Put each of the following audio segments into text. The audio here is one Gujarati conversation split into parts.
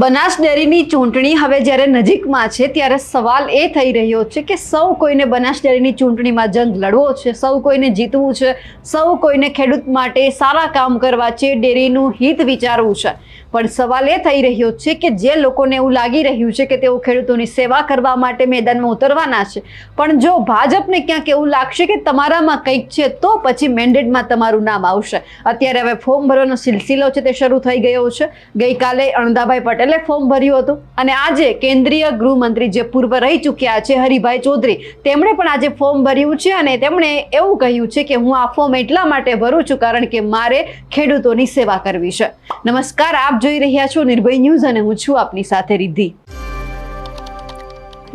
બનાસ ડેરીની ચૂંટણી હવે જ્યારે નજીકમાં છે, ત્યારે સવાલ એ થઈ રહ્યો છે કે સૌ કોઈને બનાસ ડેરીની ચૂંટણીમાં જંગ લડવો છે, સૌ કોઈને જીતવું છે, સૌ કોઈને ખેડૂત માટે સારા કામ કરવા છે, ડેરીનું હિત વિચારવું છે. પણ સવાલ એ થઈ રહ્યો છે કે જે લોકોને એવું લાગી રહ્યું છે કે તેઓ ખેડૂતોની સેવા કરવા માટે મેદાનમાં ઉતરવાના છે, પણ જો ભાજપને ક્યાંક એવું લાગશે કે તમારામાં કંઈક છે, તો પછી મેન્ડેટમાં તમારું નામ આવશે. અત્યારે હવે ફોર્મ ભરવાનો સિલસિલો છે, તે શરૂ થઈ ગયો છે. ગઈકાલે અણદાભાઈ પટેલે ફોર્મ ભર્યું હતું અને આજે કેન્દ્રીય ગૃહમંત્રી જે પૂર્વ રહી ચૂક્યા છે હરિભાઈ ચૌધરી, તેમણે પણ આજે ફોર્મ ભર્યું છે અને તેમણે એવું કહ્યું છે કે હું આ ફોર્મ એટલા માટે ભરું છું કારણ કે મારે ખેડૂતોની સેવા કરવી છે. નમસ્કાર, આપ જોઈ રહ્યા છો નિર્ભય ન્યૂઝ અને હું છું આપની સાથે રિદ્ધિ.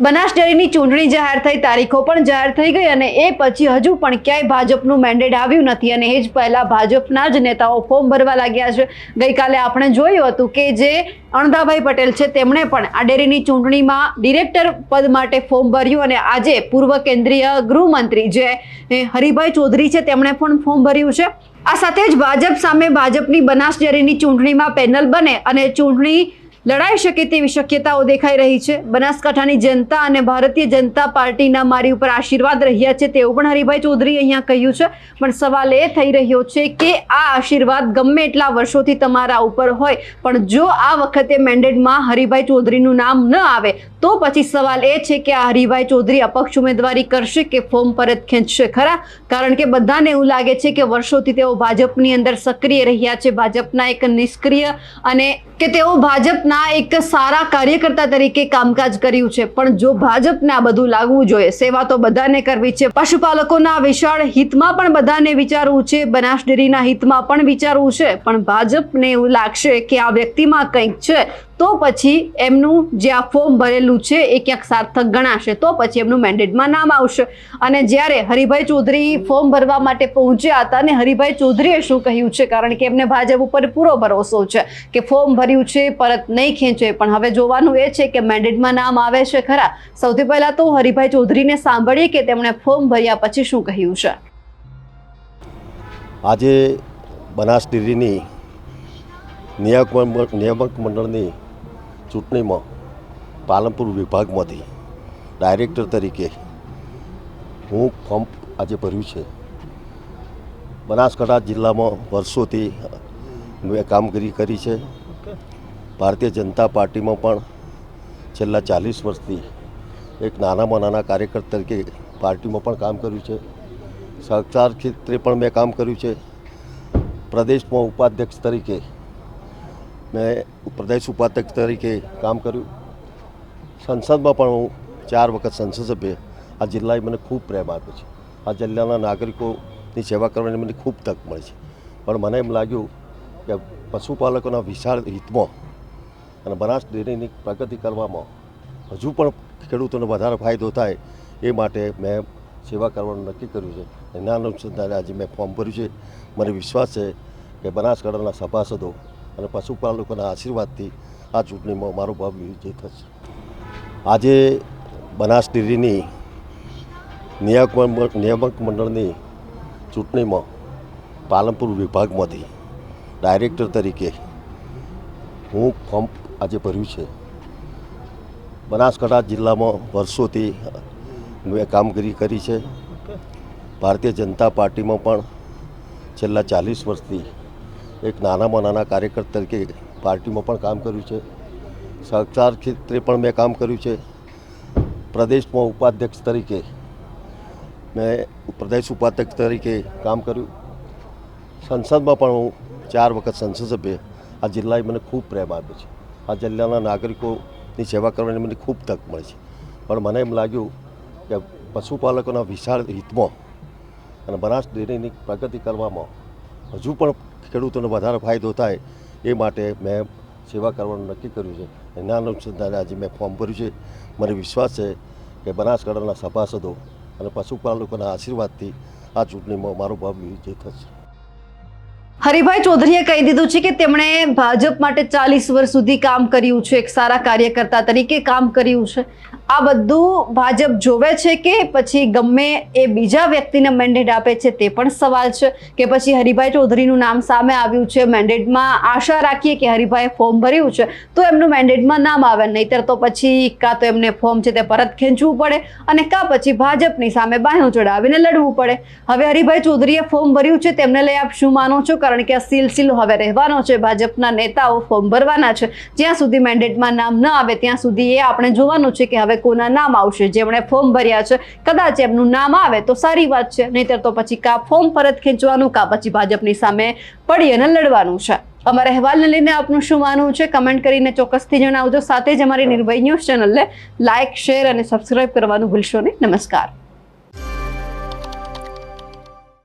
બનાસ ડેરીની ચૂંટણી જાહેર થઈ, તારીખો પણ જાહેર થઈ ગઈ અને એ પછી હજુ પણ ક્યાંય ભાજપનું મેન્ડેટ આવ્યું નથી અને એ જ પહેલાં ભાજપના જ નેતાઓ ફોર્મ ભરવા લાગ્યા છે. ગઈકાલે આપણે જોયું હતું કે જે અણદાભાઈ પટેલ છે, તેમણે પણ આ ડેરીની ચૂંટણીમાં ડિરેક્ટર પદ માટે ફોર્મ ભર્યું અને આજે પૂર્વ કેન્દ્રીય ગૃહમંત્રી જે હરિભાઈ ચૌધરી છે, તેમણે પણ ફોર્મ ભર્યું છે. આ સાથે જ ભાજપ સામે ભાજપની બનાસ ડેરીની ચૂંટણીમાં પેનલ બને અને ચૂંટણી લડાઈ શકે તેવી શક્યતાઓ દેખાઈ રહી છે. બનાસકાંઠાની જનતા અને ભારતીય જનતા પાર્ટીના મારી ઉપર આશીર્વાદ રહ્યા છે તેવું પણ હરિભાઈ ચૌધરી અહીંયા કહ્યું છે. પણ સવાલ એ થઈ રહ્યો છે કે આ આશીર્વાદ ગમે એટલા વર્ષોથી તમારા ઉપર હોય, પણ જો આ વખતે મેન્ડેટમાં હરિભાઈ ચૌધરીનું નામ ન આવે, તો પછી સવાલ એ છે કે આ હરિભાઈ ચૌધરી અપક્ષ ઉમેદવારી કરશે કે ફોર્મ પરત ખેંચશે? ખરા? કારણ કે બધાને એવું લાગે છે કે વર્ષોથી તેઓ ભાજપની અંદર સક્રિય રહ્યા છે. ભાજપના એક નિષ્ક્રિય અને કે તેઓ ભાજપના એક સારા કાર્યકર્તા તરીકે કામકાજ કર્યું છે. પણ જો ભાજપને આ બધું લાગવું જોઈએ, સેવા તો બધાને કરવી છે. પશુપાલકોના વિશાળ હિતમાં પણ બધાને વિચારવું છે. બનાસ ડેરીના હિતમાં પણ વિચારવું છે. પણ ભાજપને એવું લાગશે કે આ વ્યક્તિમાં કંઈક છે. તો પછી એમનું જે આ ફોર્મ ભરેલું છે એ ક્યાંક સાર્થક ગણાશે. તો પછી એમનું મેન્ડેટમાં નામ આવશે. અને જ્યારે હરિભાઈ ચૌધરી ફોર્મ ભરવા માટે પહોંચ્યા હતા અને હરિભાઈ ચૌધરીએ શું કહ્યું છે? કારણ કે એમને ભાજપ ઉપર પૂરો ભરોસો છે કે ફોર્મ ભર્યું છે, પરત નહીં ખેંચે. પણ હવે જોવાનું એ છે કે મેન્ડેટમાં નામ આવે છે ખરા. સૌથી પહેલા તો હરિભાઈ ચૌધરીને સાંભળીએ કે તેમણે ફોર્મ ભર્યા પછી શું કહ્યું છે. આજે બનાસ ડેરીની નિયામક નિયામક મંડળની ચૂંટણીમાં પાલનપુર વિભાગમાંથી ડાયરેક્ટર તરીકે હું ફોર્મ આજે ભર્યું છે. બનાસકાંઠા જિલ્લામાં વર્ષોથી મેં કામગીરી કરી છે. ભારતીય જનતા પાર્ટીમાં પણ છેલ્લા ચાલીસ વર્ષથી એક નાનામાં નાના કાર્યકર તરીકે પાર્ટીમાં પણ કામ કર્યું છે. સહકાર ક્ષેત્રે પણ મેં કામ કર્યું છે. પ્રદેશમાં ઉપાધ્યક્ષ તરીકે મેં પ્રદેશ ઉપાધ્યક્ષ તરીકે કામ કર્યું. સંસદમાં પણ હું ચાર વખત સંસદ આ જિલ્લાએ મને ખૂબ પ્રેમ આપ્યો છે. આ જિલ્લાના નાગરિકોની સેવા કરવાની મને ખૂબ તક મળી છે. પણ મને એમ લાગ્યું કે પશુપાલકોના વિશાળ હિતમાં અને બનાસ ડેરીની પ્રગતિ કરવામાં હજુ પણ ખેડૂતોને વધારે ફાયદો થાય એ માટે મેં સેવા કરવાનું નક્કી કર્યું છે. એના અનુસંધાને આજે મેં ફોર્મ ભર્યું છે. મને વિશ્વાસ છે કે બનાસકાંઠાના સભાસદો અને પશુપાલકોના આશીર્વાદથી આ ચૂંટણીમાં મારો ભાવ વિજય થશે. આજે બનાસ ડેરીની નિયામક નિયામક મંડળની ચૂંટણીમાં પાલનપુર વિભાગમાંથી ડાયરેક્ટર તરીકે હું ફોર્મ આજે ભર્યું છે. બનાસકાંઠા જિલ્લામાં વર્ષોથી મેં કામગીરી કરી છે. ભારતીય જનતા પાર્ટીમાં પણ છેલ્લા ચાલીસ વર્ષથી એક નાનામાં નાના કાર્યકર તરીકે પાર્ટીમાં પણ કામ કર્યું છે. સહકાર ક્ષેત્રે પણ મેં કામ કર્યું છે. પ્રદેશમાં ઉપાધ્યક્ષ તરીકે મેં પ્રદેશ ઉપાધ્યક્ષ તરીકે કામ કર્યું. સંસદમાં પણ હું ચાર વખત સંસદ સભ્ય આ જિલ્લાએ મને ખૂબ પ્રેમ આપ્યો છે. આ જિલ્લાના નાગરિકોની સેવા કરવાની મને ખૂબ તક મળી છે. પણ મને એમ લાગ્યું કે પશુપાલકોના વિશાળ હિતમાં અને બનાસ ડેરીની પ્રગતિ કરવામાં હજુ પણ ખેડૂતોને વધારે ફાયદો થાય એ માટે મેં સેવા કરવાનું નક્કી કર્યું છે. એના અનુસંધાને આજે મેં ફોર્મ ભર્યું છે. મને વિશ્વાસ છે કે બનાસકાંઠાના સભાસદો અને પશુપાલકોના આશીર્વાદથી આ ચૂંટણીમાં મારો ભાવ વિજય થશે. હરિભાઈ ચૌધરીએ કહી દીધું છે કે તેમણે ભાજપ માટે ચાલીસ વર્ષ સુધી કામ કર્યું છે. એક સારા કાર્યકર્તા તરીકે કામ કર્યું છે. આ બધું ભાજપ જોવે છે કે પછી ગમે એ બીજા વ્યક્તિને મેન્ડેટ આપે છે તે પણ સવાલ છે કે પછી હરિભાઈ ચૌધરીનું નામ સામે આવ્યું છે મેન્ડેટમાં આશા રાખીએ કે હરિભાઈએ ફોર્મ ભર્યું છે, તો એમનું મેન્ડેટમાં નામ આવે. નહીતર તો પછી કાં તો એમને ફોર્મ છે તે પરત ખેંચવું પડે અને કાં પછી ભાજપની સામે બાહ્યું ચડાવીને લડવું પડે. હવે હરિભાઈ ચૌધરીએ ફોર્મ ભર્યું છે તેમને લઈ આપ શું માનો છો? કારણ કે આ સિલસિલો હવે રહેવાનો છે. ભાજપના નેતાઓ ફોર્મ ભરવાના છે. જ્યાં સુધી મેન્ડેટમાં નામ ન આવે, ત્યાં સુધી એ આપણે જોવાનું છે કે હવે કોના નામ આવશે. જેમણે ફોર્મ ભર્યા છે, કદાચ એમનું નામ આવે તો સારી વાત છે. નહીતર તો પછી કા ફોર્મ પરત ખેંચવાનું, કા પછી ભાજપની સામે પડી અને લડવાનું છે. અમારા અહેવાલને લઈને આપનું શું માનવું છે? કમેન્ટ કરીને ચોક્કસથી જણાવજો. સાથે જ અમારી નિર્ભય ન્યૂઝ ચેનલને લાઇક શેર અને સબસ્ક્રાઇબ કરવાનું ભૂલશો નહીં. નમસ્કાર.